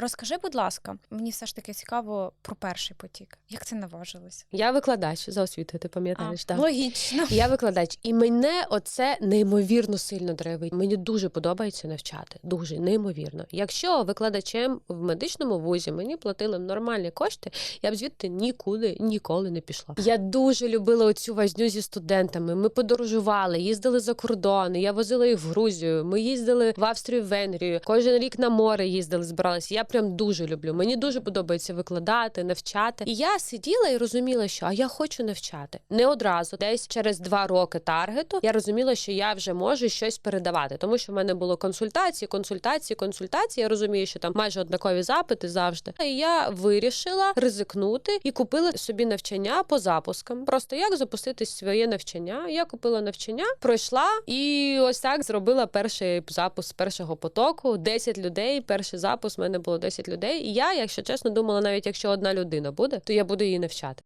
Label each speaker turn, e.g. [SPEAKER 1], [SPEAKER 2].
[SPEAKER 1] Розкажи, будь ласка, мені все ж таки цікаво про перший потік. Як це наважилось?
[SPEAKER 2] Я викладач за освітою, ти пам'ятаєш? так?
[SPEAKER 1] Логічно.
[SPEAKER 2] Я викладач, і мене оце неймовірно сильно драйвить. Мені дуже подобається навчати. Дуже неймовірно. Якщо викладачем в медичному вузі мені платили нормальні кошти, я б звідти нікуди ніколи не пішла. Я дуже любила оцю возню зі студентами. Ми подорожували, їздили за кордон. Я возила їх в Грузію. Ми їздили в Австрію, в Венгрію. Кожен рік на море їздили, збиралися. Я прям дуже люблю. Мені дуже подобається викладати, навчати. І я сиділа і розуміла, що а я хочу навчати не одразу. Десь через два роки таргету я розуміла, що я вже можу щось передавати, тому що в мене було консультації, консультації, консультації. Я розумію, що там майже однакові запити завжди. І я вирішила ризикнути і купила собі навчання по запускам. Просто як запустити своє навчання. Я купила навчання, пройшла і ось так зробила перший запуск першого потоку. 10 людей. Перший запуск в мене було 10 людей. І я, якщо чесно, думала, навіть якщо одна людина буде, то я буду її навчати.